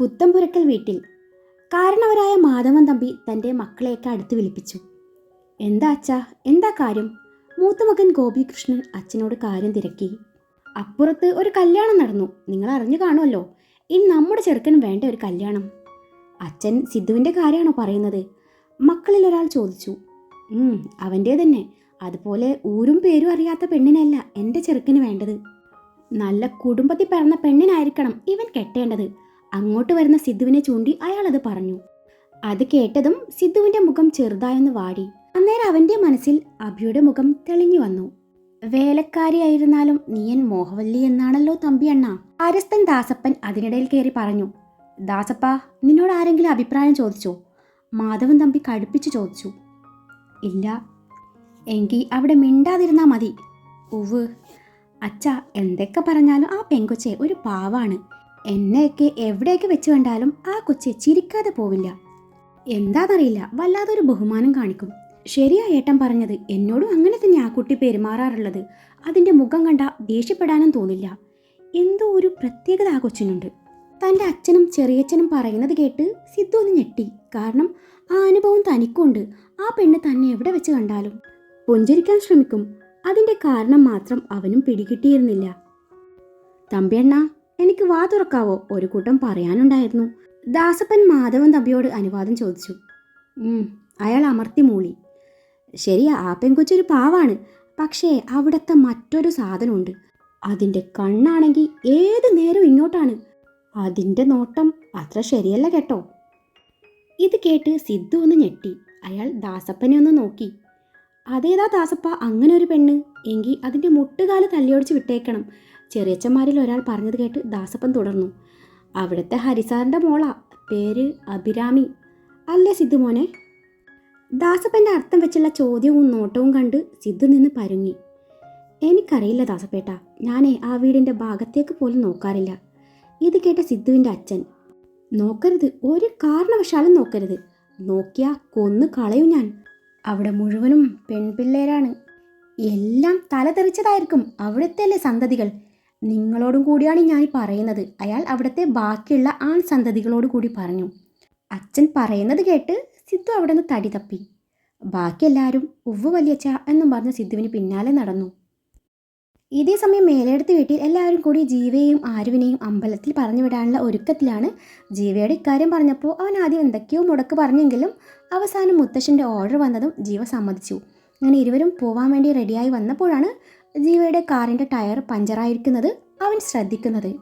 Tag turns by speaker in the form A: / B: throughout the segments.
A: പുത്തമ്പുരക്കൽ വീട്ടിൽ കാരണവരായ മാധവൻ തമ്പി തന്റെ മക്കളെയൊക്കെ അടുത്ത് വിളിപ്പിച്ചു. എന്താ അച്ഛാ? എന്താ കാര്യം? മൂത്ത മകൻ ഗോപികൃഷ്ണൻ അച്ഛനോട് കാര്യം തിരക്കി. അപ്പുറത്ത് ഒരു കല്യാണം നടന്നു. നിങ്ങൾ അറിഞ്ഞു കാണുമല്ലോ. ഇനി നമ്മുടെ ചെറുക്കൻ വേണ്ട ഒരു കല്യാണം. അച്ഛൻ സിദ്ധുവിന്റെ കാര്യമാണോ പറയുന്നത്? മക്കളിൽ ഒരാൾ ചോദിച്ചു. അവന്റെ തന്നെ. അതുപോലെ ഊരും പേരും അറിയാത്ത പെണ്ണിനല്ല എന്റെ ചെറുക്കന് വേണ്ടത്. നല്ല കുടുംബത്തിൽ പിറന്ന പെണ്ണിനായിരിക്കണം ഇവൻ കെട്ടേണ്ടത്. അങ്ങോട്ട് വരുന്ന സിദ്ധുവിനെ ചൂണ്ടി അയാളത് പറഞ്ഞു. അത് കേട്ടതും സിദ്ധുവിന്റെ മുഖം ചെറുതായൊന്ന് വാടി. അന്നേരം അവന്റെ മനസ്സിൽ അഭിയുടെ മുഖം തെളിഞ്ഞു വന്നു. വേലക്കാരിയായിരുന്നാലും നീയൻ മോഹവല്ലി എന്നാണല്ലോ തമ്പി അണ്ണ. അരസ്തൻ ദാസപ്പൻ അതിനിടയിൽ കയറി പറഞ്ഞു ദാസപ്പ നിന്നോട് ആരെങ്കിലും അഭിപ്രായം ചോദിച്ചോ? മാധവൻ തമ്പി കടുപ്പിച്ചു ചോദിച്ചു ഇല്ല. എങ്കിൽ അവിടെ മിണ്ടാതിരുന്നാ മതി. ഉവ് അച്ഛ എന്തൊക്കെ പറഞ്ഞാലും ആ പെങ്കൊച്ചെ ഒരു പാവാണ്. എന്നെയൊക്കെ എവിടെയൊക്കെ വെച്ച് കണ്ടാലും ആ കൊച്ചെ ചിരിക്കാതെ പോവില്ല. എന്താണെന്നറിയില്ല വല്ലാതൊരു ബഹുമാനം കാണിക്കും. ശരിയാ ഏട്ടൻ പറഞ്ഞത് എന്നോടും അങ്ങനെ തന്നെ ആ കുട്ടി പെരുമാറാറുള്ളത്. അതിന്റെ മുഖം കണ്ട ദേഷ്യപ്പെടാനും തോന്നില്ല. എന്തോ ഒരു പ്രത്യേകത ആ കൊച്ചിനുണ്ട്. തന്റെ അച്ഛനും ചെറിയച്ഛനും പറയുന്നത് കേട്ട് സിദ്ധു ഒന്ന് ഞെട്ടി. കാരണം ആ അനുഭവം തനിക്കുണ്ട്. ആ പെണ്ണ് തന്നെ എവിടെ വെച്ച് കണ്ടാലും. പുഞ്ചരിക്കാൻ ശ്രമിക്കും. അതിന്റെ കാരണം മാത്രം അവനും പിടികിട്ടിയിരുന്നില്ല. തമ്പിയണ്ണ എനിക്ക് വാ തുറക്കാവോ? ഒരു കൂട്ടം പറയാനുണ്ടായിരുന്നു. ദാസപ്പൻ മാധവൻ തമ്പിയോട് അനുവാദം ചോദിച്ചു. അയാൾ അമർത്തി മൂളി. ശരിയാ ആ പെൺകൊച്ചൊരു പാവാണ്. പക്ഷേ അവിടുത്തെ മറ്റൊരു സാധനമുണ്ട്. അതിന്റെ കണ്ണാണെങ്കിൽ ഏത് നേരം ഇങ്ങോട്ടാണ്. അതിന്റെ നോട്ടം അത്ര ശരിയല്ല കേട്ടോ. ഇത് കേട്ട് സിദ്ധു ഒന്ന് ഞെട്ടി. അയാൾ ദാസപ്പനെ ഒന്ന് നോക്കി. അതേതാ ദാസപ്പ അങ്ങനെ ഒരു പെണ്ണ്? എങ്കിൽ അതിന്റെ മുട്ടുകാൽ തല്ലിയോടിച്ച് വിട്ടേക്കണം. ചെറിയച്ചന്മാരിൽ ഒരാൾ പറഞ്ഞത് കേട്ട് ദാസപ്പൻ തുടർന്നു. അവിടുത്തെ ഹരിസാറിന്റെ മോളാ പേര് അഭിരാമി. അല്ലേ സിദ്ധു മോനെ? ദാസപ്പന്റെ അർത്ഥം വെച്ചുള്ള ചോദ്യവും നോട്ടവും കണ്ട് സിദ്ധു നിന്ന് പരുങ്ങി. എനിക്കറിയില്ല ദാസപ്പേട്ട ഞാനേ ആ വീടിന്റെ ഭാഗത്തേക്ക് പോലും നോക്കാറില്ല. ഇത് കേട്ട സിദ്ധുവിന്റെ അച്ഛൻ. നോക്കരുത് ഒരു കാരണവശാലും നോക്കരുത്. നോക്കിയാ കൊന്നു കളയും ഞാൻ. അവിടെ മുഴുവനും പെൺപിള്ളേരാണ്. എല്ലാം തലതെറിച്ചതായിരിക്കും അവിടുത്തെ അല്ലേ സന്തതികൾ? നിങ്ങളോടും കൂടിയാണ് ഞാൻ പറയുന്നത്. അയാൾ അവിടുത്തെ ബാക്കിയുള്ള ആൺ സന്തതികളോട് കൂടി പറഞ്ഞു. അച്ഛൻ പറയുന്നത് കേട്ട് സിദ്ധു അവിടെ നിന്ന് തടി തപ്പി. ബാക്കി എല്ലാവരും ഉവ്വ് വലിയച്ച എന്നും പറഞ്ഞ് സിദ്ധുവിന് പിന്നാലെ നടന്നു. ഇതേ സമയം മേലെടുത്ത് വീട്ടിൽ എല്ലാവരും കൂടി ജീവയെയും ആരുവിനെയും അമ്പലത്തിൽ പറഞ്ഞു വിടാനുള്ള ഒരുക്കത്തിലാണ് ജീവയുടെ ഇക്കാര്യം പറഞ്ഞപ്പോൾ അവൻ ആദ്യം എന്തൊക്കെയോ മുടക്ക് പറഞ്ഞെങ്കിലും അവസാനം മുത്തശ്ശന്റെ ഓർഡർ വന്നതും ജീവ സമ്മതിച്ചു. അങ്ങനെ ഇരുവരും പോവാൻ വേണ്ടി റെഡിയായി വന്നപ്പോഴാണ് ജീവയുടെ കാറിന്റെ ടയർ പഞ്ചറായിരിക്കുന്നത് അവൻ ശ്രദ്ധിക്കുന്നത്.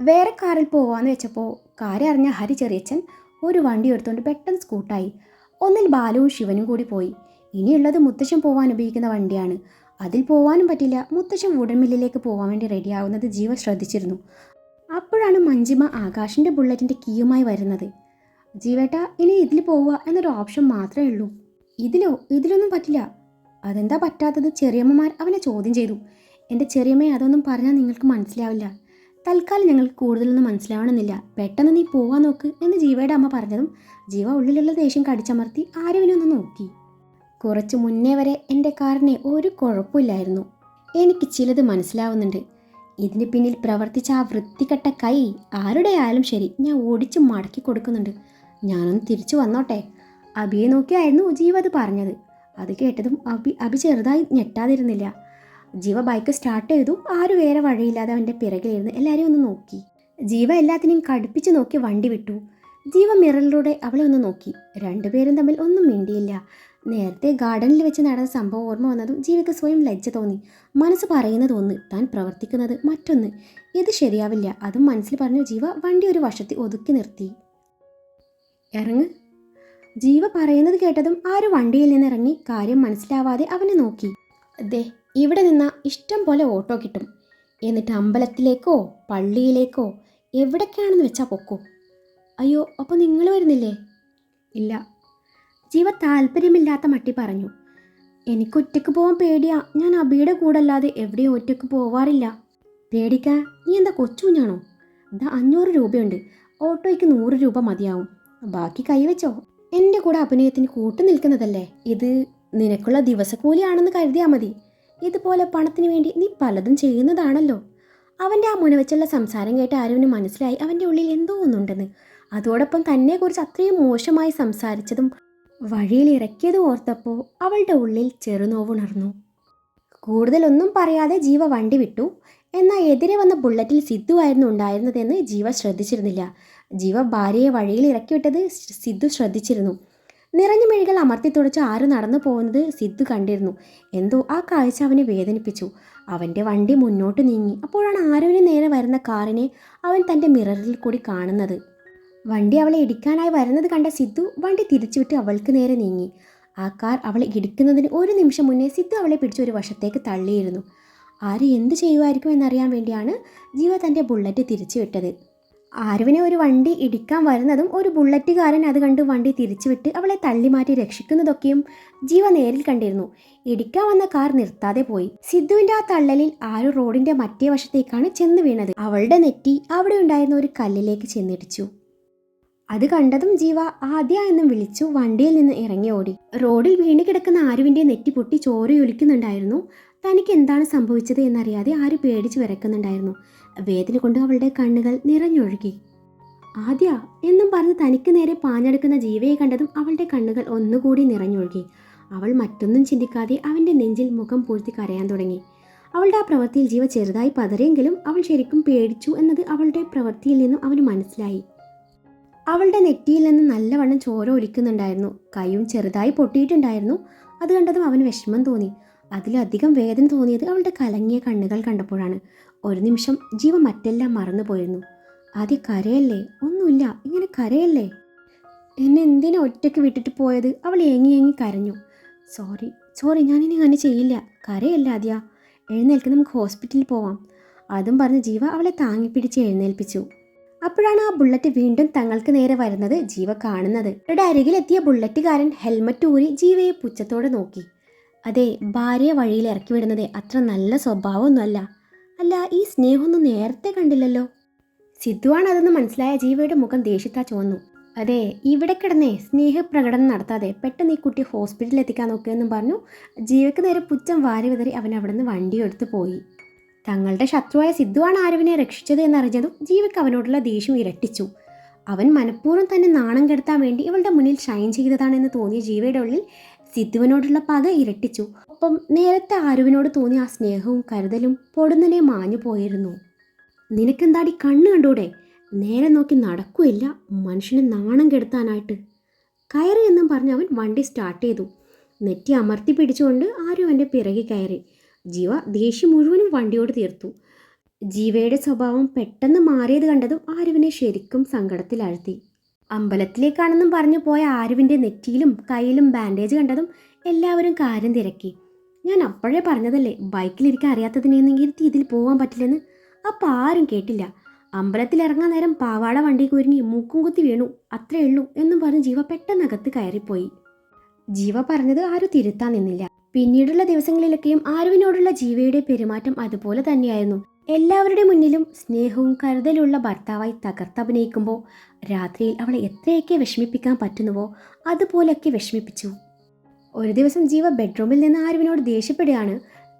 A: വേറെ കാറിൽ പോവാന്ന് വെച്ചപ്പോൾ കാര്യം അറിഞ്ഞ ഹരി ചെറിയച്ചൻ ഒരു വണ്ടി എടുത്തുകൊണ്ട് പെട്ടെന്ന് സ്കൂട്ടായി. ഒന്നിൽ ബാലുവും ശിവനും കൂടി പോയി. ഇനിയുള്ളത് മുത്തശ്ശൻ പോവാൻ ഉപയോഗിക്കുന്ന വണ്ടിയാണ്. അതിൽ പോവാനും പറ്റില്ല. മുത്തശ്ശൻ വുഡൻ മില്ലിലേക്ക് പോവാൻ വേണ്ടി റെഡിയാവുന്നത് ജീവ ശ്രദ്ധിച്ചിരുന്നു. അപ്പോഴാണ് മഞ്ജിമ ആകാശിന്റെ ബുള്ളറ്റിന്റെ കീയുമായി വരുന്നത്. ജീവേട്ട ഇനി ഇതിൽ പോവുക എന്നൊരു ഓപ്ഷൻ മാത്രമേ ഉള്ളൂ. ഇതിലോ? ഇതിലൊന്നും പറ്റില്ല. അതെന്താ പറ്റാത്തത്? ചെറിയമ്മമാർ അവനെ ചോദ്യം ചെയ്തു. എന്റെ ചെറിയമ്മയെ അതൊന്നും പറഞ്ഞാൽ നിങ്ങൾക്ക് മനസ്സിലാവില്ല. തൽക്കാലം ഞങ്ങൾക്ക് കൂടുതലൊന്നും മനസ്സിലാവണമെന്നില്ല. പെട്ടെന്ന് നീ പോവാൻ നോക്ക് എന്ന് ജീവയുടെ അമ്മ പറഞ്ഞതും ജീവ ഉള്ളിലുള്ള ദേഷ്യം കടിച്ചമർത്തി ആരുവിനെ ഒന്ന് നോക്കി. കുറച്ച് മുന്നേ വരെ എന്റെ കാറിന് ഒരു കുഴപ്പമില്ലായിരുന്നു. എനിക്ക് ചിലത് മനസ്സിലാവുന്നുണ്ട്. ഇതിന് പിന്നിൽ പ്രവർത്തിച്ച ആ വൃത്തികെട്ട കൈ ആരുടെ ആയാലും ശരി ഞാൻ ഓടിച്ച് മടക്കി കൊടുക്കുന്നുണ്ട്. ഞാനൊന്ന് തിരിച്ചു വന്നോട്ടെ. അബിയെ നോക്കിയായിരുന്നു ജീവ അത് പറഞ്ഞത്. അത് കേട്ടതും അഭി അബി ചെറുതായി ഞെട്ടാതിരുന്നില്ല. ജീവ ബൈക്ക് സ്റ്റാർട്ട് ചെയ്തു. ആരും വേറെ വഴിയില്ലാതെ അവന്റെ പിറകിലിരുന്ന് എല്ലാവരെയും ഒന്ന് നോക്കി. ജീവ എല്ലാത്തിനെയും കടുപ്പിച്ച് നോക്കി വണ്ടി വിട്ടു. ജീവ മിററിലൂടെ അവളെ ഒന്ന് നോക്കി. രണ്ടുപേരും തമ്മിൽ ഒന്നും മിണ്ടിയില്ല. നേരത്തെ ഗാർഡനിൽ വെച്ച് നടന്ന സംഭവം ഓർമ്മ വന്നതും ജീവയ്ക്ക് സ്വയം ലജ്ജ തോന്നി. മനസ്സ് പറയുന്നത് ഒന്ന് താൻ പ്രവർത്തിക്കുന്നത് മറ്റൊന്ന്. ഇത് ശരിയാവില്ല. അതും മനസ്സിൽ പറഞ്ഞു ജീവ വണ്ടി ഒരു വശത്ത് ഒതുക്കി നിർത്തി. ഇറങ്ങ്. ജീവ പറയുന്നത് കേട്ടതും ആര് വണ്ടിയിൽ നിന്നിറങ്ങി കാര്യം മനസ്സിലാവാതെ അവനെ നോക്കി. ദേ ഇവിടെ നിന്ന ഇഷ്ടം പോലെ ഓട്ടോ കിട്ടും. എന്നിട്ട് അമ്പലത്തിലേക്കോ പള്ളിയിലേക്കോ എവിടേക്കാണെന്ന് വെച്ചാൽ പൊക്കോ. അയ്യോ അപ്പോൾ നിങ്ങൾ വരുന്നില്ലേ? ഇല്ല. ജീവ താല്പര്യമില്ലാത്ത മട്ടി പറഞ്ഞു. എനിക്ക് ഒറ്റയ്ക്ക് പോകാൻ പേടിയാ. ഞാൻ അബിയുടെ കൂടല്ലാതെ എവിടെയും ഒറ്റയ്ക്ക് പോവാറില്ല. പേടിക്കാ നീ എന്താ കൊച്ചുകുഞ്ഞാണോ ഇതാ അഞ്ഞൂറ് രൂപയുണ്ട്. ഓട്ടോയ്ക്ക് നൂറ് രൂപ മതിയാവും. ബാക്കി കൈവച്ചോ? എന്റെ കൂടെ അഭിനയത്തിന് കൂട്ടു നിൽക്കുന്നതല്ലേ? ഇത് നിനക്കുള്ള ദിവസക്കൂലിയാണെന്ന് കരുതിയാൽ മതി. ഇതുപോലെ പണത്തിന് വേണ്ടി നീ പലതും ചെയ്യുന്നതാണല്ലോ. അവന്റെ ആ മുനവച്ചുള്ള സംസാരം കേട്ട് ആരുവിന് മനസ്സിലായി അവന്റെ ഉള്ളിൽ എന്തോ ഒന്നുണ്ടെന്ന്. അതോടൊപ്പം തന്നെക്കുറിച്ച് അത്രയും മോശമായി സംസാരിച്ചതും വഴിയിൽ ഇറക്കിയതും ഓർത്തപ്പോൾ അവളുടെ ഉള്ളിൽ ചെറുനോവുണർന്നു. കൂടുതലൊന്നും പറയാതെ ജീവ വണ്ടി വിട്ടു. എന്നാൽ എതിരെ വന്ന ബുള്ളറ്റിൽ സിദ്ധുവായിരുന്നു ഉണ്ടായിരുന്നതെന്ന് ജീവ ശ്രദ്ധിച്ചിരുന്നില്ല. ജീവ ഭാര്യയെ വഴിയിൽ ഇറക്കി വിട്ടത് സിദ്ധു ശ്രദ്ധിച്ചിരുന്നു. നിറഞ്ഞ മെഴികൾ അമർത്തി തുടച്ച് ആര് നടന്നു പോകുന്നത് സിദ്ധു കണ്ടിരുന്നു. എന്തോ ആ കാഴ്ച അവനെ വേദനിപ്പിച്ചു. അവന്റെ വണ്ടി മുന്നോട്ട് നീങ്ങി. അപ്പോഴാണ് ആരോവിന് നേരെ വരുന്ന കാറിനെ അവൻ തന്റെ മിററിൽ കൂടി കാണുന്നത്. വണ്ടി അവളെ ഇടിക്കാനായി വരുന്നത് കണ്ട സിദ്ധു വണ്ടി തിരിച്ചുവിട്ട് അവൾക്ക് നേരെ നീങ്ങി. ആ കാർ അവളെ ഇടിക്കുന്നതിന് ഒരു നിമിഷം മുന്നേ സിദ്ധു അവളെ പിടിച്ച് ഒരു വശത്തേക്ക് തള്ളിയിരുന്നു. ആര് എന്ത് ചെയ്യുമായിരിക്കും എന്നറിയാൻ വേണ്ടിയാണ് ജീവ തന്റെ ബുള്ളറ്റ് തിരിച്ചു വിട്ടത് ആരുവിനെ ഒരു വണ്ടി ഇടിക്കാൻ വരുന്നതും ഒരു ബുള്ളറ്റുകാരൻ അത് കണ്ട് വണ്ടി തിരിച്ചുവിട്ട് അവളെ തള്ളിമാറ്റി രക്ഷിക്കുന്നതൊക്കെയും ജീവ നേരിൽ കണ്ടിരുന്നു. ഇടിക്കാൻ വന്ന കാർ നിർത്താതെ പോയി. സിദ്ധുവിന്റെ ആ തള്ളലിൽ ആരു റോഡിന്റെ മറ്റേ വശത്തേക്കാണ് ചെന്ന് വീണത്. അവളുടെ നെറ്റി അവിടെ ഉണ്ടായിരുന്ന ഒരു കല്ലിലേക്ക് ചെന്നിടിച്ചു. അത് കണ്ടതും ജീവ ആദ്യ എന്നും വിളിച്ചു വണ്ടിയിൽ നിന്ന് ഇറങ്ങി ഓടി. റോഡിൽ വീണ് കിടക്കുന്ന ആരുവിന്റെ നെറ്റി പൊട്ടി ചോരയൊലിക്കുന്നുണ്ടായിരുന്നു. തനിക്ക് എന്താണ് സംഭവിച്ചത് എന്നറിയാതെ ആര് പേടിച്ച് വിറക്കുന്നുണ്ടായിരുന്നു. വേദന കൊണ്ട് അവളുടെ കണ്ണുകൾ നിറഞ്ഞൊഴുകി. ആദ്യ എന്നും പറഞ്ഞ് തനിക്ക് നേരെ പാഞ്ഞെടുക്കുന്ന ജീവയെ കണ്ടതും അവളുടെ കണ്ണുകൾ ഒന്നുകൂടി നിറഞ്ഞൊഴുകി. അവൾ മറ്റൊന്നും ചിന്തിക്കാതെ അവന്റെ നെഞ്ചിൽ മുഖം പൂഴ്ത്തി കരയാൻ തുടങ്ങി. അവളുടെ ആ പ്രവൃത്തിയിൽ ജീവ ചെറുതായി പതറിയെങ്കിലും അവൾ ശരിക്കും പേടിച്ചു എന്നത് അവളുടെ പ്രവൃത്തിയിൽ നിന്നും അവന് മനസ്സിലായി. അവളുടെ നെറ്റിയിൽ നിന്ന് നല്ലവണ്ണം ചോര ഒലിക്കുന്നുണ്ടായിരുന്നു. കൈയും ചെറുതായി പൊട്ടിയിട്ടുണ്ടായിരുന്നു. അത് കണ്ടതും അവന് വിഷമം തോന്നി. അതിലധികം വേദന തോന്നിയത് അവളുടെ കലങ്ങിയ കണ്ണുകൾ കണ്ടപ്പോഴാണ്. ഒരു നിമിഷം ജീവ മറ്റെല്ലാം മറന്നു പോയിരുന്നു ആദ്യം കരയല്ലേ? ഒന്നുമില്ല. ഇങ്ങനെ കരയല്ലേ? എന്നെ എന്തിനാ ഒറ്റയ്ക്ക് വിട്ടിട്ട് പോയത്? അവൾ ഏങ്ങി ഏങ്ങി കരഞ്ഞു. സോറി സോറി ഞാനിനി അങ്ങനെ ചെയ്യില്ല. കരയല്ല ആദ്യ. എഴുന്നേൽക്ക് നമുക്ക് ഹോസ്പിറ്റലിൽ പോവാം. അതും പറഞ്ഞ് ജീവ അവളെ താങ്ങിപ്പിടിച്ച് എഴുന്നേൽപ്പിച്ചു. അപ്പോഴാണ് ആ ബുള്ളറ്റ് വീണ്ടും തങ്ങൾക്ക് നേരെ വരുന്നത് ജീവ കാണുന്നത്. ഇവിടെ അരികിലെത്തിയ ബുള്ളറ്റുകാരൻ ഹെൽമറ്റ് ഊരി ജീവയെ പുച്ഛത്തോടെ നോക്കി. അതെ ഭാര്യയെ വഴിയിൽ ഇറക്കി വിടുന്നത് അത്ര നല്ല സ്വഭാവമൊന്നുമല്ല. അല്ല ഈ സ്നേഹമൊന്നും നേരത്തെ കണ്ടില്ലല്ലോ? സിദ്ധുവാണ് അതെന്ന് മനസ്സിലായ ജീവയുടെ മുഖം ദേഷ്യത്താ ചുവന്നു. അതെ ഇവിടെ കിടന്നേ സ്നേഹപ്രകടനം നടത്താതെ പെട്ടെന്ന് ഈ കുട്ടി ഹോസ്പിറ്റലിൽ എത്തിക്കാൻ നോക്കുകയെന്നും പറഞ്ഞു. ജീവയ്ക്ക് നേരെ പുച്ഛം വാരി വിതറി അവൻ അവിടെ നിന്ന് വണ്ടിയെടുത്ത് പോയി. തങ്ങളുടെ ശത്രുവായ സിദ്ധുവാണ് ആരവിനെ രക്ഷിച്ചത് എന്നറിഞ്ഞതും ജീവയ്ക്ക് അവനോടുള്ള ദേഷ്യം ഇരട്ടിച്ചു. അവൻ മനഃപൂർവം തന്നെ നാണം കെടുത്താൻ വേണ്ടി ഇവളുടെ മുന്നിൽ ഷൈൻ ചെയ്തതാണെന്ന് തോന്നിയ ജീവയുടെ ഉള്ളിൽ സിദ്ധുവിനോടുള്ള പക ഇരട്ടിച്ചു. ഒപ്പം നേരത്തെ ആരുവിനോട് തോന്നിയ ആ സ്നേഹവും കരുതലും പൊടുന്നനെ മാഞ്ഞു പോയിരുന്നു. നിനക്കെന്താടി കണ്ണ് കണ്ടൂടെ? നേരെ നോക്കി നടക്കുകയില്ല മനുഷ്യനെ നാണം കെടുത്താനായിട്ട്. കയറി എന്നും പറഞ്ഞ് അവൻ വണ്ടി സ്റ്റാർട്ട് ചെയ്തു. നെറ്റി അമർത്തി പിടിച്ചുകൊണ്ട് ആരും അവന്റെ പിറകെ കയറി. ജീവ ദേഷ്യം മുഴുവനും വണ്ടിയോട് തീർത്തു. ജീവയുടെ സ്വഭാവം പെട്ടെന്ന് മാറിയത് കണ്ടതും ആരുവിനെ ശരിക്കും സങ്കടത്തിലാഴ്ത്തി. അമ്പലത്തിലേക്കാണെന്നും പറഞ്ഞു പോയ ആരുവിന്റെ നെറ്റിയിലും കയ്യിലും ബാൻഡേജ് കണ്ടതും എല്ലാവരും കാര്യം തിരക്കി. ഞാൻ അപ്പോഴേ പറഞ്ഞതല്ലേ ബൈക്കിലിരിക്കാൻ അറിയാത്തതിനെന്നെങ്കിൽ ഇതിൽ പോകാൻ പറ്റില്ലെന്ന്. അപ്പോൾ ആരും കേട്ടില്ല. അമ്പലത്തിൽ ഇറങ്ങാൻ നേരം പാവാട വണ്ടി കുരുങ്ങി മൂക്കും കുത്തി വീണു. അത്രേ ഉള്ളൂ എന്നും പറഞ്ഞ് ജീവ പെട്ടെന്നകത്ത് കയറിപ്പോയി. ജീവ പറഞ്ഞത് ആരും തിരുത്താൻ നിന്നില്ല. പിന്നീടുള്ള ദിവസങ്ങളിലൊക്കെയും ആരുവിനോടുള്ള ജീവയുടെ പെരുമാറ്റം അതുപോലെ തന്നെയായിരുന്നു. എല്ലാവരുടെ മുന്നിലും സ്നേഹവും കരുതലുള്ള ഭർത്താവായി തകർത്തഭിനയിക്കുമ്പോൾ രാത്രിയിൽ അവളെ എത്രയൊക്കെ വിഷമിപ്പിക്കാൻ പറ്റുന്നുവോ അതുപോലെയൊക്കെ വിഷമിപ്പിച്ചു. ഒരു ദിവസം ജീവ ബെഡ്റൂമിൽ നിന്ന് ആരുവിനോട് ദേഷ്യപ്പെടുകയാണ്.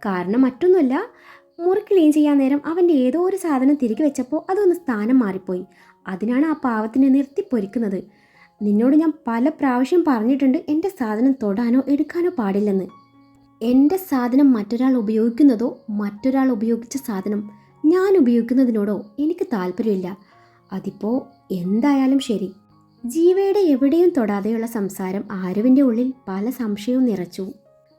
A: കാരണം മറ്റൊന്നുമല്ല മുറി ക്ലീൻ ചെയ്യാൻ നേരം അവന്റെ ഏതോ ഒരു സാധനം തിരികെ വെച്ചപ്പോൾ അതൊന്ന് സ്ഥാനം മാറിപ്പോയി. അതിനാണ് ആ പാവത്തിനെ നിർത്തി പൊരിക്കുന്നത്. നിന്നോട് ഞാൻ പല പ്രാവശ്യം പറഞ്ഞിട്ടുണ്ട് എന്റെ സാധനം തൊടാനോ എടുക്കാനോ പാടില്ലെന്ന്. എന്റെ സാധനം മറ്റൊരാൾ ഉപയോഗിക്കുന്നതോ മറ്റൊരാൾ ഉപയോഗിച്ച സാധനം ഞാൻ ഉപയോഗിക്കുന്നതിനോടോ എനിക്ക് താല്പര്യമില്ല. അതിപ്പോൾ എന്തായാലും ശരി. ജീവയുടെ എവിടെയും തൊടാതെയുള്ള സംസാരം ആരുവിന്റെ ഉള്ളിൽ പല സംശയവും നിറച്ചു.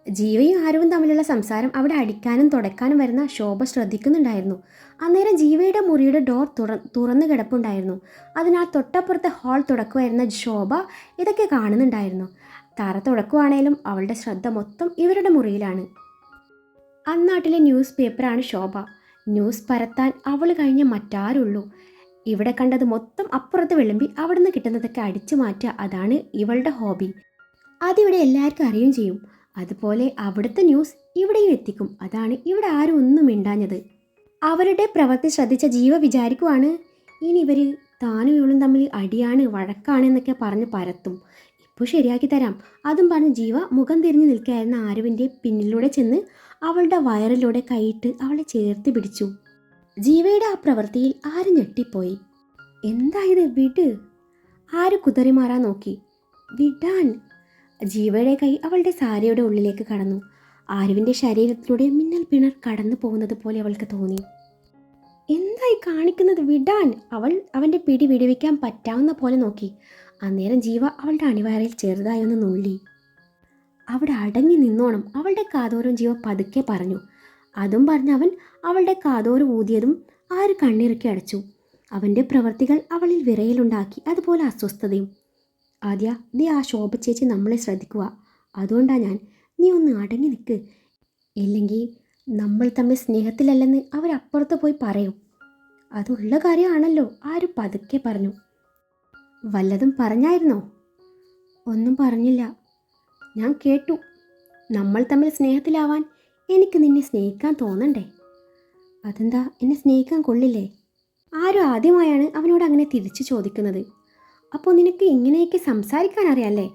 A: ജീവയും ആരുവും തമ്മിലുള്ള സംസാരം അവിടെ അടിക്കാനും തുടക്കാനും വരുന്ന ശോഭ ശ്രദ്ധിക്കുന്നുണ്ടായിരുന്നു. അന്നേരം ജീവയുടെ മുറിയുടെ ഡോർ തുറ തുറന്നു കിടപ്പുണ്ടായിരുന്നു. അതിനാൽ തൊട്ടപ്പുറത്തെ ഹാൾ തുടക്കുമായിരുന്ന ശോഭ ഇതൊക്കെ കാണുന്നുണ്ടായിരുന്നു. തറ തുടക്കുവാണേലും അവളുടെ ശ്രദ്ധ മൊത്തം ഇവരുടെ മുറിയിലാണ്. അന്നാട്ടിലെ ന്യൂസ് പേപ്പറാണ് ശോഭ. ന്യൂസ് പരത്താൻ അവൾ കഴിഞ്ഞ മറ്റാരുള്ളൂ. ഇവിടെ കണ്ടത് മൊത്തം അപ്പുറത്ത് വിളമ്പി അവിടുന്ന് കിട്ടുന്നതൊക്കെ അടിച്ചു മാറ്റുക അതാണ് ഇവളുടെ ഹോബി. അതിവിടെ എല്ലാവർക്കും അറിയുകയും ചെയ്യും. അതുപോലെ അവിടുത്തെ ന്യൂസ് ഇവിടെയും എത്തിക്കും. അതാണ് ഇവിടെ ആരും ഒന്നും മിണ്ടാഞ്ഞത്. അവരുടെ പ്രവൃത്തി ശ്രദ്ധിച്ച ജീവ വിചാരിക്കുവാണ് ഇനി ഇവർ താനും ഇവളും തമ്മിൽ അടിയാണ് വഴക്കാണ് എന്നൊക്കെ പറഞ്ഞ് പരത്തും. ഇപ്പോൾ ശരിയാക്കി തരാം. അതും പറഞ്ഞ് ജീവ മുഖം തിരിഞ്ഞു നിൽക്കുകയായിരുന്ന ആരുവിന്റെ പിന്നിലൂടെ ചെന്ന് അവളുടെ വയറിലൂടെ കൈയിട്ട് അവളെ ചേർത്ത് പിടിച്ചു. ജീവയുടെ ആ പ്രവൃത്തിയിൽ ആര് ഞെട്ടിപ്പോയി? എന്തായത് വിട്. ആര് കുതറി മാറാൻ നോക്കി? വിടാൻ. ജീവയുടെ കൈ അവളുടെ സാരിയുടെ ഉള്ളിലേക്ക് കടന്നു. ആരുവിന്റെ ശരീരത്തിലൂടെ മിന്നൽ പിണർ കടന്നു പോകുന്നത് പോലെ അവൾക്ക് തോന്നി. എന്തായി കാണിക്കുന്നത്? വിടാൻ. അവൾ അവന്റെ പിടി വിടുവിക്കാൻ പറ്റാവുന്ന പോലെ നോക്കി. അന്നേരം ജീവ അവളുടെ അണിവാരയിൽ ചെറുതായി ഒന്ന് നുള്ളി. അവിടെ അടങ്ങി നിന്നോണം അവളുടെ കാതോരം ജീവ പതുക്കെ പറഞ്ഞു. അതും പറഞ്ഞ് അവൻ അവളുടെ കാതോറ് ഊതിയതും ആ ഒരു കണ്ണിറുക്കി അടച്ചു. അവന്റെ പ്രവൃത്തികൾ അവളിൽ വിറയിലുണ്ടാക്കി അതുപോലെ അസ്വസ്ഥതയും. ആദ്യ നീ ആ ശോഭ ചേച്ചി നമ്മളെ ശ്രദ്ധിക്കുക അതുകൊണ്ടാ ഞാൻ. നീ ഒന്ന് അടങ്ങി നിൽക്ക് ഇല്ലെങ്കിൽ നമ്മൾ തമ്മിൽ സ്നേഹത്തിലല്ലെന്ന് അവരപ്പുറത്ത് പോയി പറയും. അതുള്ള കാര്യമാണല്ലോ ആരും പതുക്കെ പറഞ്ഞു. വല്ലതും പറഞ്ഞായിരുന്നോ? ഒന്നും പറഞ്ഞില്ല. ഞാൻ കേട്ടു. നമ്മൾ തമ്മിൽ സ്നേഹത്തിലാവാൻ എനിക്ക് നിന്നെ സ്നേഹിക്കാൻ തോന്നണ്ടേ? അതെന്താ എന്നെ സ്നേഹിക്കാൻ കൊള്ളില്ലേ? ആരും ആദ്യമായാണ് അവനോട് അങ്ങനെ തിരിച്ചു ചോദിക്കുന്നത്. അപ്പോൾ നിനക്ക് ഇങ്ങനെയൊക്കെ സംസാരിക്കാൻ അറിയാല്ലേ?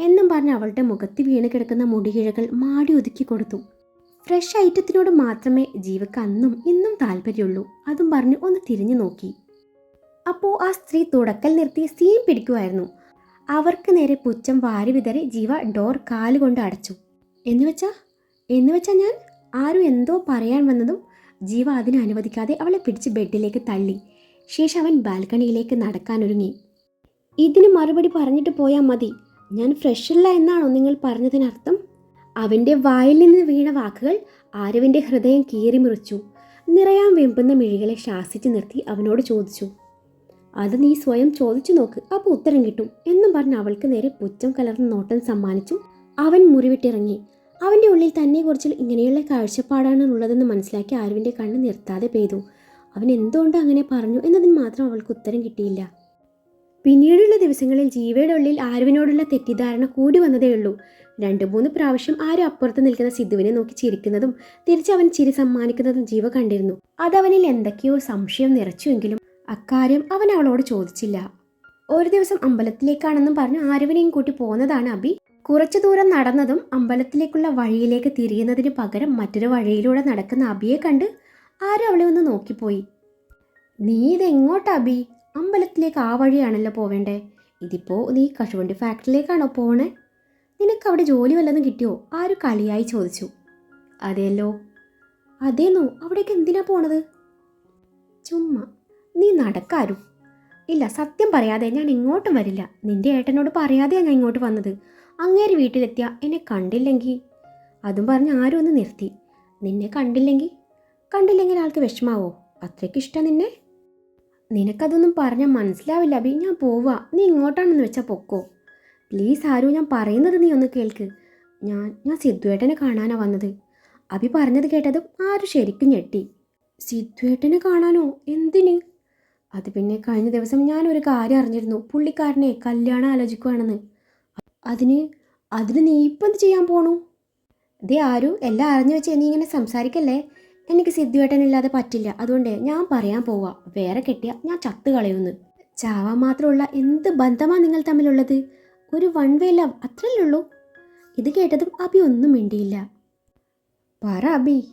A: എന്നും പറഞ്ഞ് അവളുടെ മുഖത്ത് വീണ് കിടക്കുന്ന മുടികിഴകൾ മാടി ഒതുക്കി കൊടുത്തു. ഫ്രഷ് ഐറ്റത്തിനോട് മാത്രമേ ജീവക്ക് അന്നും ഇന്നും താല്പര്യമുള്ളൂ. അതും പറഞ്ഞ് ഒന്ന് തിരിഞ്ഞു നോക്കി. അപ്പോൾ ആ സ്ത്രീ തുടക്കൽ നിർത്തി സീൻ പിടിക്കുമായിരുന്നു അവർക്ക് നേരെ പുച്ഛം വാരി വിതറി ജീവ ഡോർ കാലുകൊണ്ട് അടച്ചു. എന്നുവെച്ചാ എന്നുവെച്ചാ ഞാൻ? ആരും എന്തോ പറയാൻ വന്നതും ജീവ അതിനെ അനുവദിക്കാതെ അവളെ പിടിച്ച് ബെഡിലേക്ക് തള്ളി. ശേഷം അവൻ ബാൽക്കണിയിലേക്ക് നടക്കാനൊരുങ്ങി. ഇതിന് മറുപടി പറഞ്ഞിട്ട് പോയാൽ മതി. ഞാൻ ഫ്രഷല്ല എന്നാണോ നിങ്ങൾ പറഞ്ഞതിനർത്ഥം? അവന്റെ വായിൽ നിന്ന് വീണ വാക്കുകൾ ആരവിന്റെ ഹൃദയം കീറി മുറിച്ചു നിറയാൻ വെമ്പുന്ന മിഴികളെ ശാസിച്ചു നിർത്തി അവനോട് ചോദിച്ചു. അത് നീ സ്വയം ചോദിച്ചു നോക്ക് അപ്പോൾ ഉത്തരം കിട്ടും എന്നും പറഞ്ഞ് അവൾക്ക് നേരെ പുച്ഛം കലർന്ന നോട്ടം സമ്മാനിച്ചു. അവൻ മുറിവിട്ടിറങ്ങി. അവന്റെ ഉള്ളിൽ തന്നെ കുറിച്ച് ഇങ്ങനെയുള്ള കാഴ്ചപ്പാടാണ് ഉള്ളതെന്ന് മനസ്സിലാക്കി ആരുവിന്റെ കണ്ണ് നിർത്താതെ പെയ്തു. അവൻ എന്തുകൊണ്ട് അങ്ങനെ പറഞ്ഞു എന്നതിന് മാത്രം അവൾക്ക് ഉത്തരം കിട്ടിയില്ല. പിന്നീടുള്ള ദിവസങ്ങളിൽ ജീവയുടെ ഉള്ളിൽ ആരുവിനോടുള്ള തെറ്റിദ്ധാരണ കൂടി വന്നതേ ഉള്ളൂ. രണ്ട് മൂന്ന് പ്രാവശ്യം ആരും അപ്പുറത്ത് നിൽക്കുന്ന സിദ്ധുവിനെ നോക്കി ചിരിക്കുന്നതും തിരിച്ച് അവൻ ചിരി സമ്മാനിക്കുന്നതും ജീവ കണ്ടിരുന്നു. അതവനിൽ എന്തൊക്കെയോ സംശയം നിറച്ചുവെങ്കിലും അക്കാര്യം അവൻ അവളോട് ചോദിച്ചില്ല. ഒരു ദിവസം അമ്പലത്തിലേക്കാണെന്നും പറഞ്ഞ് ആരവിനെയും കൂട്ടി പോന്നതാണ് അബി. കുറച്ചു ദൂരം നടന്നതും അമ്പലത്തിലേക്കുള്ള വഴിയിലേക്ക് തിരിയുന്നതിന് പകരം മറ്റൊരു വഴിയിലൂടെ നടക്കുന്ന അബിയെ കണ്ട് ആരും അവളെ ഒന്ന് നോക്കിപ്പോയി. നീ ഇതെങ്ങോട്ടാ അബി? അമ്പലത്തിലേക്ക് ആ വഴിയാണല്ലോ പോവേണ്ടേ. ഇതിപ്പോ നീ കശുവണ്ടി ഫാക്ടറിയിലേക്കാണോ പോണേ? നിനക്ക് അവിടെ ജോലി വല്ലതും കിട്ടിയോ? ആര് കളിയായി ചോദിച്ചു. അതെയല്ലോ അതേന്നോ? അവിടേക്ക് എന്തിനാ പോണത്? ചുമ്മാ നീ നടക്കാരു. ഇല്ല സത്യം പറയാതെ ഞാൻ ഇങ്ങോട്ടും വരില്ല. നിന്റെ ഏട്ടനോട് പറയാതെയാണ് ഞാൻ ഇങ്ങോട്ട് വന്നത്. അങ്ങേര് വീട്ടിലെത്തിയ എന്നെ കണ്ടില്ലെങ്കിൽ അതും പറഞ്ഞ് ആരും ഒന്ന് നിർത്തി. നിന്നെ കണ്ടില്ലെങ്കിൽ കണ്ടില്ലെങ്കിൽ ആൾക്ക് വിഷമാവോ? അത്രയ്ക്ക് ഇഷ്ടം നിന്നെ? നിനക്കതൊന്നും പറഞ്ഞാൽ മനസ്സിലാവില്ല അബി ഞാൻ പോവാ. നീ ഇങ്ങോട്ടാണെന്ന് വെച്ചാൽ പൊക്കോ. പ്ലീസ് ആരും ഞാൻ പറയുന്നത് നീ ഒന്ന് കേൾക്ക്. ഞാൻ ഞാൻ സിദ്ധുവേട്ടനെ കാണാനാണ് വന്നത്. അബി പറഞ്ഞത് കേട്ടതും ആരും ശരിക്കും ഞെട്ടി. സിദ്ധുവേട്ടനെ കാണാനോ? എന്തിന്? അത് പിന്നെ കഴിഞ്ഞ ദിവസം ഞാനൊരു കാര്യം അറിഞ്ഞിരുന്നു. പുള്ളിക്കാരനെ കല്യാണം ആലോചിക്കുവാണെന്ന്. അതിന് അതിന് നീ ഇപ്പം എന്ത് ചെയ്യാൻ പോണു? ദേ ആരു എല്ലാം അറിഞ്ഞു വെച്ച് നീ ഇങ്ങനെ സംസാരിക്കല്ലേ? എനിക്ക് സിദ്ധുവേട്ടനില്ലാതെ പറ്റില്ല. അതുകൊണ്ട് ഞാൻ പറയാൻ പോവാ. വേറെ കെട്ടിയ ഞാൻ ചത്ത് കളയുന്നു ചാവാൻ മാത്രമുള്ള എന്ത് ബന്ധമാണ് നിങ്ങൾ തമ്മിലുള്ളത്? ഒരു വൺ വേ ലവ് അത്രയല്ലേ ഉള്ളൂ? ഇത് കേട്ടതും അബി ഒന്നും മിണ്ടിയില്ല. പറ അബി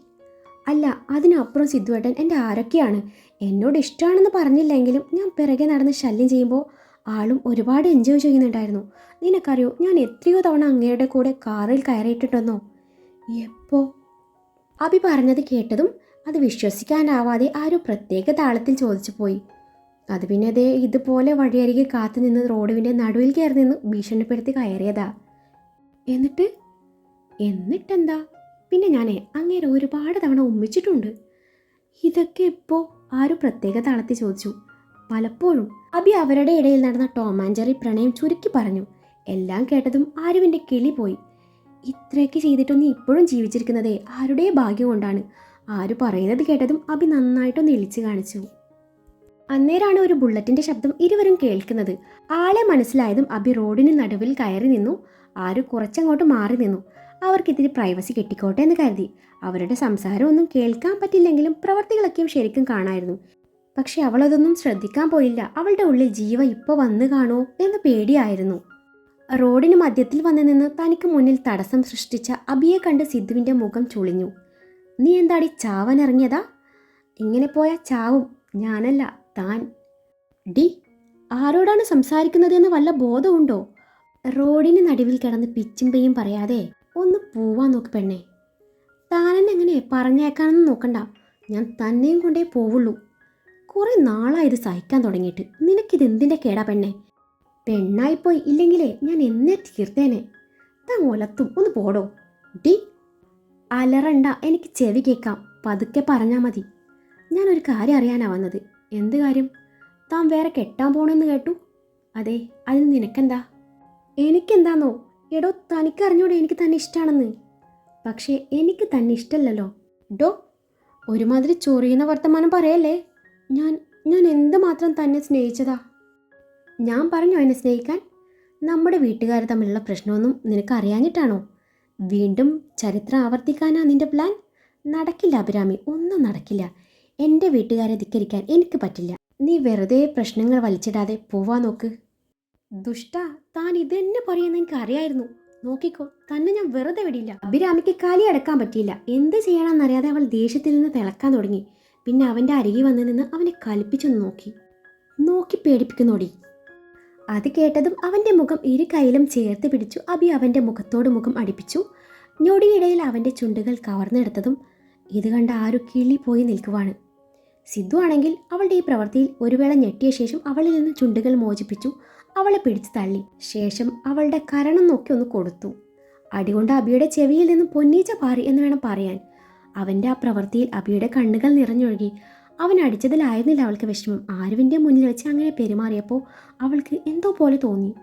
A: അല്ല അതിനപ്പുറം സിദ്ധുവേട്ടൻ എന്റെ ആരൊക്കെയാണ്? എന്നോട് ഇഷ്ടമാണെന്ന് പറഞ്ഞില്ലെങ്കിലും ഞാൻ പിറകെ നടന്ന് ശല്യം ചെയ്യുമ്പോൾ ആളും ഒരുപാട് എൻജോയ് ചെയ്യുന്നുണ്ടായിരുന്നു. നിനക്കറിയോ ഞാൻ എത്രയോ തവണ അങ്ങയുടെ കൂടെ കാറിൽ കയറിയിട്ടുണ്ടെന്നോ? എപ്പോ? അഭി പറഞ്ഞത് കേട്ടതും അത് വിശ്വസിക്കാനാവാതെ ആ ഒരു പ്രത്യേക താളത്തിൽ ചോദിച്ചു പോയി. അത് പിന്നെ അതേ ഇതുപോലെ വഴിയരികെ കാത്തു നിന്ന് റോഡുവിന്റെ നടുവിൽ കയറി നിന്ന് ഭീഷണിപ്പെടുത്തി കയറിയതാ. എന്നിട്ട്? എന്നിട്ടെന്താ? പിന്നെ ഞാൻ അങ്ങേരെ ഒരുപാട് തവണ ഉമ്മിച്ചിട്ടുണ്ട് ഇതൊക്കെ ഇപ്പോൾ ആരും പ്രത്യേക താളത്തിൽ ചോദിച്ചു. പലപ്പോഴും അബി അവരുടെ ഇടയിൽ നടന്ന ടോം ആൻഡ് ജെറി പ്രണയം ചുരുക്കി പറഞ്ഞു. എല്ലാം കേട്ടതും ആരുവിന്റെ കിളി പോയി. ഇത്രയൊക്കെ ചെയ്തിട്ടൊന്നും ഇപ്പോഴും ജീവിച്ചിരിക്കുന്നതേ ആരുടെ ഭാഗ്യം കൊണ്ടാണ്? ആര് പറയുന്നത് കേട്ടതും അബി നന്നായിട്ടൊന്ന് ഇളിച്ചു കാണിച്ചു. അന്നേരാണ് ഒരു ബുള്ളറ്റിന്റെ ശബ്ദം ഇരുവരും കേൾക്കുന്നത്. ആളെ മനസ്സിലായതും അബി റോഡിന് നടുവിൽ കയറി നിന്നു. ആര് കുറച്ചങ്ങോട്ട് മാറി നിന്നു. അവർക്ക് പ്രൈവസി കെട്ടിക്കോട്ടെ എന്ന് കരുതി. അവരുടെ സംസാരമൊന്നും കേൾക്കാൻ പറ്റില്ലെങ്കിലും പ്രവർത്തികളൊക്കെയും ശരിക്കും കാണായിരുന്നു. പക്ഷെ അവളതൊന്നും ശ്രദ്ധിക്കാൻ പോയില്ല. അവളുടെ ഉള്ളിൽ ജീവ ഇപ്പോൾ വന്നു കാണോ എന്ന് പേടിയായിരുന്നു. റോഡിന് മധ്യത്തിൽ വന്നു നിന്ന് തനിക്ക് മുന്നിൽ തടസ്സം സൃഷ്ടിച്ച അബിയെ കണ്ട് സിദ്ധുവിന്റെ മുഖം ചുളിഞ്ഞു. നീ എന്താടി ചാവാൻ ഇറങ്ങിയതാ? ഇങ്ങനെ പോയ ചാവും. ഞാനല്ല താൻ. ഡി ആരോടാണ് സംസാരിക്കുന്നതെന്ന് വല്ല ബോധമുണ്ടോ റോഡിന് നടുവിൽ കിടന്ന് പിച്ചും പെയ്യും പറയാതെ. ഒന്ന് പോവാൻ നോക്ക് പെണ്ണേ. താനെന്നെ എങ്ങനെ പറഞ്ഞേക്കാനൊന്നും നോക്കണ്ട. ഞാൻ തന്നെയും കൊണ്ടേ പോവുള്ളൂ. കുറേ ഇത് സഹിക്കാൻ തുടങ്ങിയിട്ട്. നിനക്കിത് എന്തിന്റെ കേടാ പെണ്ണെ? പെണ്ണായിപ്പോയി ഇല്ലെങ്കിലേ ഞാൻ എന്നെ തീർത്തേനെ. താൻ ഒലത്തും ഒന്ന് പോടോ. ഡി. അലറണ്ട എനിക്ക് ചെവി കേൾക്കാം. പതുക്കെ പറഞ്ഞാൽ മതി. ഞാനൊരു കാര്യം അറിയാനാ വന്നത്. എന്ത് കാര്യം? താൻ വേറെ കെട്ടാൻ പോണെന്ന് കേട്ടു? അതെ അതിന് നിനക്കെന്താ? എനിക്കെന്താന്നോ? എടോ തനിക്ക് അറിഞ്ഞൂടെ എനിക്ക് തന്നെ ഇഷ്ടമാണെന്ന് പക്ഷേ എനിക്ക് തന്നെ ഇഷ്ടമല്ലല്ലോ ഡോ ഒരുമാതിരി ചൊറിയുന്ന വർത്തമാനം പറയല്ലേ? ഞാൻ ഞാൻ എന്തുമാത്രം തന്നെ സ്നേഹിച്ചതാ? ഞാൻ പറഞ്ഞു എന്നെ സ്നേഹിക്കാൻ നമ്മുടെ വീട്ടുകാർ തമ്മിലുള്ള പ്രശ്നമൊന്നും നിനക്ക് അറിയാഞ്ഞിട്ടാണോ? വീണ്ടും ചരിത്രം ആവർത്തിക്കാനാ നിന്റെ പ്ലാൻ നടക്കില്ല അഭിരാമി ഒന്നും നടക്കില്ല. എന്റെ വീട്ടുകാരെ ധിക്കരിക്കാൻ എനിക്ക് പറ്റില്ല. നീ വെറുതെ പ്രശ്നങ്ങൾ വലിച്ചിടാതെ പോവാൻ നോക്ക്. ദുഷ്ട താൻ ഇതെന്നെ പറയുന്ന എനിക്ക് അറിയായിരുന്നു നോക്കിക്കോ തന്നെ ഞാൻ വെറുതെ വിടില്ല. അഭിരാമിക്ക് കലി അടക്കാൻ പറ്റിയില്ല. എന്ത് ചെയ്യണമെന്നറിയാതെ അവൾ ദേഷ്യത്തിൽ നിന്ന് തിളക്കാൻ തുടങ്ങി. പിന്നെ അവന്റെ അരികിൽ വന്ന് നിന്ന് അവനെ കലിപ്പിച്ചു നോക്കി. നോക്കി പേടിപ്പിക്കുന്നോടി. അത് കേട്ടതും അവന്റെ മുഖം ഇരു കൈയിലും ചേർത്ത് പിടിച്ചു. അബി അവന്റെ മുഖത്തോട് മുഖം അടിപ്പിച്ചു. ഞൊടിയിടയിൽ അവന്റെ ചുണ്ടുകൾ കവർന്നെടുത്തതും ഇത് കണ്ട ആരും കിളി പോയി നിൽക്കുവാണ്. സിദ്ധു ആണെങ്കിൽ അവളുടെ ഈ പ്രവൃത്തിയിൽ ഒരു വേള ഞെട്ടിയ ശേഷം അവളിൽ നിന്ന് ചുണ്ടുകൾ മോചിപ്പിച്ചു. അവളെ പിടിച്ചു തള്ളി. ശേഷം അവളുടെ കരണം നോക്കി ഒന്ന് കൊടുത്തു. അടികൊണ്ട് അബിയുടെ ചെവിയിൽ നിന്ന് പൊന്നീച്ച പാറി എന്ന് വേണം പറയാൻ. അവന്റെ ആ പ്രവൃത്തിയിൽ അബിയുടെ കണ്ണുകൾ നിറഞ്ഞൊഴുകി. അവൻ അടിച്ചതിലായിരുന്നില്ല അവൾക്ക് വിഷമം. ആരുവിന്റെ മുന്നിൽ വെച്ച് അങ്ങനെ പെരുമാറിയപ്പോൾ അവൾക്ക് എന്തോ പോലെ തോന്നി.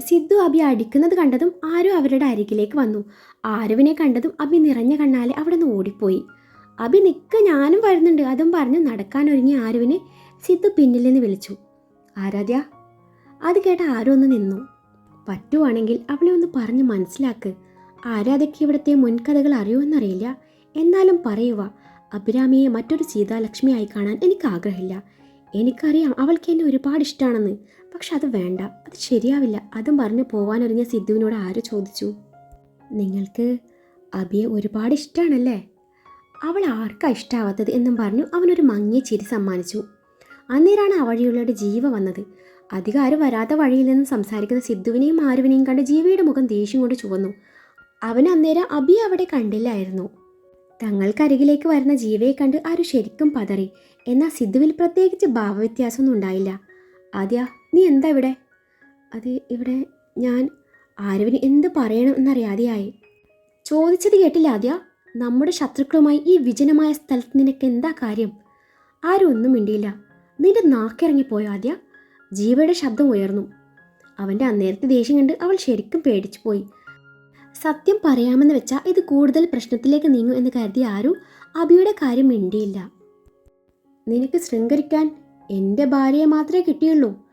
A: സിദ്ധു അബി അടിക്കുന്നത് കണ്ടതും ആരും അവരുടെ അരികിലേക്ക് വന്നു. ആരുവിനെ കണ്ടതും അബി നിറഞ്ഞ കണ്ണാലെ അവിടെ നിന്ന് ഓടിപ്പോയി. അബി നിൽക്ക ഞാനും വരുന്നുണ്ട്. അതും പറഞ്ഞ് നടക്കാൻ ഒരുങ്ങിയ ആരുവിനെ സിദ്ധു പിന്നിൽ നിന്ന് വിളിച്ചു. ആരാധ്യ അത് കേട്ട ആരോ ഒന്ന് നിന്നു. പറ്റുവാണെങ്കിൽ അവളെ ഒന്ന് പറഞ്ഞ് മനസ്സിലാക്ക്. ആരാധയ്ക്ക് ഇവിടുത്തെ മുൻകഥകൾ അറിയുമെന്നറിയില്ല. എന്നാലും പറയുക അഭിരാമിയെ മറ്റൊരു സീതാലക്ഷ്മിയായി കാണാൻ എനിക്ക് ആഗ്രഹമില്ല എനിക്കറിയാം അവൾക്ക് എന്നെ ഒരുപാട് ഇഷ്ടമാണെന്ന് പക്ഷെ അത് വേണ്ട അത് ശരിയാവില്ല. അതും പറഞ്ഞ് പോവാനൊരുങ്ങിയ സിദ്ധുവിനോട് ആര് ചോദിച്ചു? നിങ്ങൾക്ക് അബിയെ ഒരുപാട് ഇഷ്ടമാണല്ലേ അവൾ ആർക്കാ ഇഷ്ടാവാത്തത് എന്നും പറഞ്ഞു അവനൊരു മങ്ങിയ ചിരി സമ്മാനിച്ചു. അന്നേരാണ് ആ വഴിയുള്ളവരുടെ ജീവ വന്നത്. അധികാരം വരാത്ത വഴിയിൽ നിന്ന് സംസാരിക്കുന്ന സിദ്ധുവിനെയും ആരുവിനെയും കണ്ട് ജീവിയുടെ മുഖം ദേഷ്യം കൊണ്ട് ചുവന്നു. അവൻ അന്നേരം അബി അവിടെ കണ്ടില്ലായിരുന്നു. തങ്ങൾക്കരികിലേക്ക് വരുന്ന ജീവയെ കണ്ട് ആരു ശരിക്കും പതറി. എന്നാൽ സിദ്ധുവിൽ പ്രത്യേകിച്ച് ഭാവവ്യത്യാസമൊന്നും ഉണ്ടായില്ല. ആദ്യ നീ എന്താ ഇവിടെ? അത് ഇവിടെ ഞാൻ ആരുവിന് എന്ത് പറയണം എന്നറിയാതെയായി. ചോദിച്ചത് കേട്ടില്ല ആദ്യ. നമ്മുടെ ശത്രുക്കളുമായി ഈ വിജനമായ സ്ഥലത്ത് നിനക്ക് എന്താ കാര്യം? ആരും ഒന്നും മിണ്ടിയില്ല. നിന്റെ നാക്കിറങ്ങിപ്പോയോ ആദ്യ? ജീവയുടെ ശബ്ദം ഉയർന്നു. അവന്റെ അന്നേരത്തെ ദേഷ്യം കണ്ട് അവൾ ശരിക്കും പേടിച്ചു പോയി സത്യം പറയാമെന്ന് വെച്ചാൽ ഇത് കൂടുതൽ പ്രശ്നത്തിലേക്ക് നീങ്ങും എന്ന് കരുതി ആരും അബിയുടെ കാര്യം മിണ്ടിയില്ല. നിനക്ക് ശൃംഗരിക്കാൻ എന്റെ ഭാര്യയെ മാത്രമേ കിട്ടിയുള്ളൂ.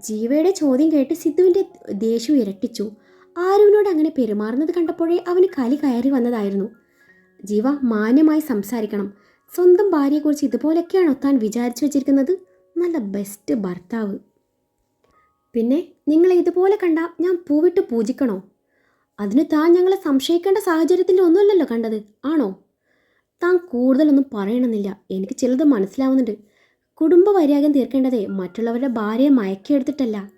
A: ജീവയുടെ ചോദ്യം കേട്ട് സിദ്ധുവിന്റെ ദേഷ്യം ഇരട്ടിച്ചു. ആരുവിനോട് അങ്ങനെ പെരുമാറുന്നത് കണ്ടപ്പോഴേ അവന് കലി കയറി വന്നതായിരുന്നു. ജീവ മാന്യമായി സംസാരിക്കണം. സ്വന്തം ഭാര്യയെക്കുറിച്ച് ഇതുപോലൊക്കെയാണോ താൻ വിചാരിച്ചു വെച്ചിരിക്കുന്നത്? നല്ല ബെസ്റ്റ് ഭർത്താവ്. പിന്നെ നിങ്ങളെ ഇതുപോലെ കണ്ട ഞാൻ പൂവിട്ട് പൂജിക്കണോ? അതിന് താൻ ഞങ്ങളെ സംശയിക്കേണ്ട സാഹചര്യത്തിന്റെ ഒന്നുമല്ലല്ലോ കണ്ടത് ആണോ? താൻ കൂടുതലൊന്നും പറയണമെന്നില്ല. എനിക്ക് ചിലത് മനസ്സിലാവുന്നുണ്ട്. കുടുംബ വൈരാഗ്യം തീർക്കേണ്ടതേ മറ്റുള്ളവരുടെ ഭാര്യയെ മയക്കിയെടുത്തിട്ടല്ല.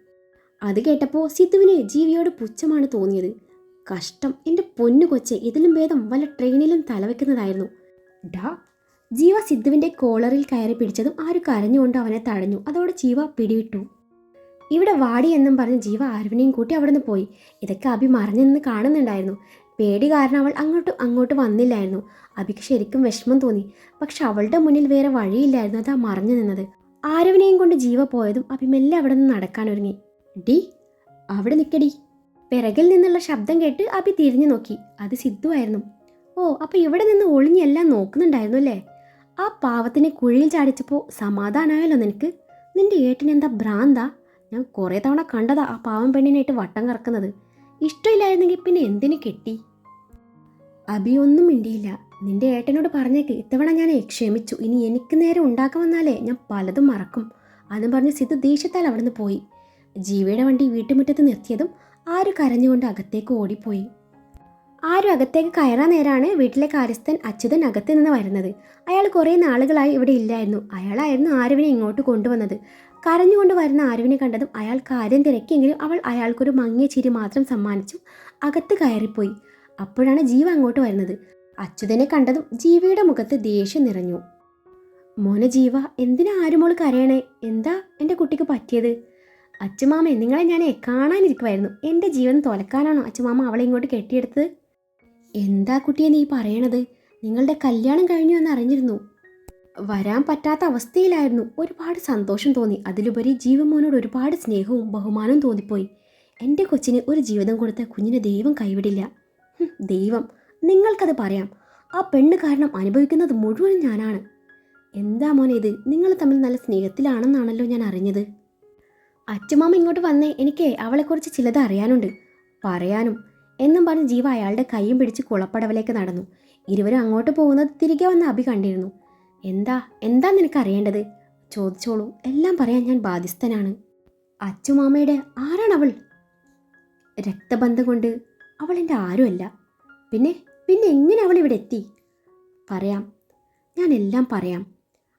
A: അത് കേട്ടപ്പോൾ സിദ്ധുവിന് ജീവിയോട് പുച്ഛമാണ് തോന്നിയത്. കഷ്ടം. എന്റെ പൊന്നു കൊച്ചെ ഇതിലും ഭേദം വല്ല ട്രെയിനിലും തലവെക്കുന്നതായിരുന്നു. ഡാ ജീവ സിദ്ധുവിന്റെ കോളറിൽ കയറി പിടിച്ചതും ആര് കരഞ്ഞുകൊണ്ട് അവനെ തടഞ്ഞു. അതോടെ ജീവ പിടിവിട്ടു. ഇവിടെ വാടി എന്നും പറഞ്ഞ് ജീവ ആരുവിനെയും കൂട്ടി അവിടെ നിന്ന് പോയി. ഇതൊക്കെ അഭി മറിഞ്ഞു നിന്ന് കാണുന്നുണ്ടായിരുന്നു. പേടി കാരണം അവൾ അങ്ങോട്ടും അങ്ങോട്ടും വന്നില്ലായിരുന്നു. അഭിക്ക് ശരിക്കും വിഷമം തോന്നി. പക്ഷെ അവളുടെ മുന്നിൽ വേറെ വഴിയില്ലായിരുന്നു അതാ മറിഞ്ഞു നിന്നത്. ആരവിനെയും കൊണ്ട് ജീവ പോയതും അഭി മെല്ലെ അവിടെ നിന്ന് നടക്കാൻ ഒരുങ്ങി. ഡി അവിടെ നിൽക്കടി പിറകിൽ നിന്നുള്ള ശബ്ദം കേട്ട് അഭി തിരിഞ്ഞു നോക്കി. അത് സിദ്ധുവായിരുന്നു ഓ അപ്പോൾ ഇവിടെ നിന്ന് ഒളിഞ്ഞെല്ലാം നോക്കുന്നുണ്ടായിരുന്നു അല്ലേ? ആ പാവത്തിനെ കുഴിയിൽ ചാടിച്ചപ്പോൾ സമാധാനമായല്ലോ നിനക്ക്. നിന്റെ ഏട്ടനെന്താ ഭ്രാന്താ? ഞാൻ കുറേ തവണ കണ്ടതാ ആ പാവം പെണ്ണിനായിട്ട് വട്ടം കറക്കുന്നത്. ഇഷ്ടമില്ലായിരുന്നെങ്കിൽ പിന്നെ എന്തിനു കെട്ടി? അബി ഒന്നും മിണ്ടിയില്ല. നിന്റെ ഏട്ടനോട് പറഞ്ഞേക്ക് ഇത്തവണ ഞാൻ ക്ഷമിച്ചു. ഇനി എനിക്ക് നേരെ ഉണ്ടാക്കാൻ വന്നാലേ ഞാൻ പലതും മറക്കും. അതും പറഞ്ഞ് സിദ്ധു ദേഷ്യത്താൽ അവിടുന്ന് പോയി. ജീവയുടെ വണ്ടി വീട്ടുമുറ്റത്ത് നിർത്തിയതും ആര് കരഞ്ഞുകൊണ്ട് അകത്തേക്ക് ഓടിപ്പോയി. ആരും അകത്തേക്ക് കയറാൻ നേരാണ് വീട്ടിലെ കാര്യസ്ഥൻ അച്യുതൻ അകത്ത് നിന്ന് വരുന്നത്. അയാൾ കുറേ നാളുകളായി ഇവിടെ ഇല്ലായിരുന്നു. അയാളായിരുന്നു ആരുവിനെ ഇങ്ങോട്ട് കൊണ്ടുവന്നത്. കരഞ്ഞുകൊണ്ട് വരുന്ന ആരുവിനെ കണ്ടതും അയാൾ കാര്യം തിരക്കിയെങ്കിലും അവൾ അയാൾക്കൊരു മങ്ങിയ ചിരി മാത്രം സമ്മാനിച്ചു. അകത്ത് കയറിപ്പോയി. അപ്പോഴാണ് ജീവ അങ്ങോട്ട് വരുന്നത്. അച്യുതനെ കണ്ടതും ജീവയുടെ മുഖത്ത് ദേഷ്യം നിറഞ്ഞു. മോനെ ജീവ എന്തിനാ ആരുമോൾ കരയണേ? എന്താ എന്റെ കുട്ടിക്ക് പറ്റിയത്? അച്ചുമാമ നിങ്ങളെ ഞാൻ കാണാനിരിക്കുമായിരുന്നു എന്റെ ജീവൻ തുലക്കാനാണോ അച്ചുമാമ അവളെ ഇങ്ങോട്ട് കെട്ടിയെടുത്തത്? എന്താ കുട്ടിയെ നീ പറയണത്? നിങ്ങളുടെ കല്യാണം കഴിഞ്ഞു എന്ന് അറിഞ്ഞിരുന്നു. വരാൻ പറ്റാത്ത അവസ്ഥയിലായിരുന്നു. ഒരുപാട് സന്തോഷം തോന്നി. അതിലുപരി ജീവമോനോട് ഒരുപാട് സ്നേഹവും ബഹുമാനവും തോന്നിപ്പോയി. എന്റെ കൊച്ചിന് ഒരു ജീവിതം കൊടുത്ത കുഞ്ഞിനെ ദൈവം കൈവിടില്ല. ദൈവം. നിങ്ങൾക്കത് പറയാം. ആ പെണ്ണ് കാരണം അനുഭവിക്കുന്നത് മുഴുവൻ ഞാനാണ്. എന്താ മോനെ ഇത്? നിങ്ങൾ തമ്മിൽ നല്ല സ്നേഹത്തിലാണെന്നാണല്ലോ ഞാൻ അറിഞ്ഞത്. അച്ഛമാമ ഇങ്ങോട്ട് വന്നേ. എനിക്ക് അവളെക്കുറിച്ച് ചിലത് അറിയാനുണ്ട്. പറയാനും. എന്നും പറഞ്ഞ് ജീവ അയാളുടെ കൈയും പിടിച്ച് കുളപ്പടവിലേക്ക് നടന്നു. ഇരുവരും അങ്ങോട്ട് പോകുന്നത് തിരികെ വന്ന് അഭി കണ്ടിരുന്നു. എന്താ? എന്താ നിനക്ക് അറിയേണ്ടത്? ചോദിച്ചോളൂ. എല്ലാം പറയാൻ ഞാൻ ബാധ്യസ്ഥനാണ്. അച്ചുമാമയുടെ ആരാണവൾ രക്തബന്ധം കൊണ്ട് അവൾ എന്റെ ആരുമല്ല. പിന്നെ പിന്നെ എങ്ങനെ അവൾ ഇവിടെ എത്തി? പറയാം. ഞാൻ എല്ലാം പറയാം.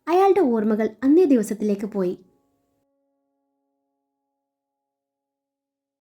A: അയാളുടെ ഓർമ്മകൾ അന്നേ ദിവസത്തിലേക്ക് പോയി.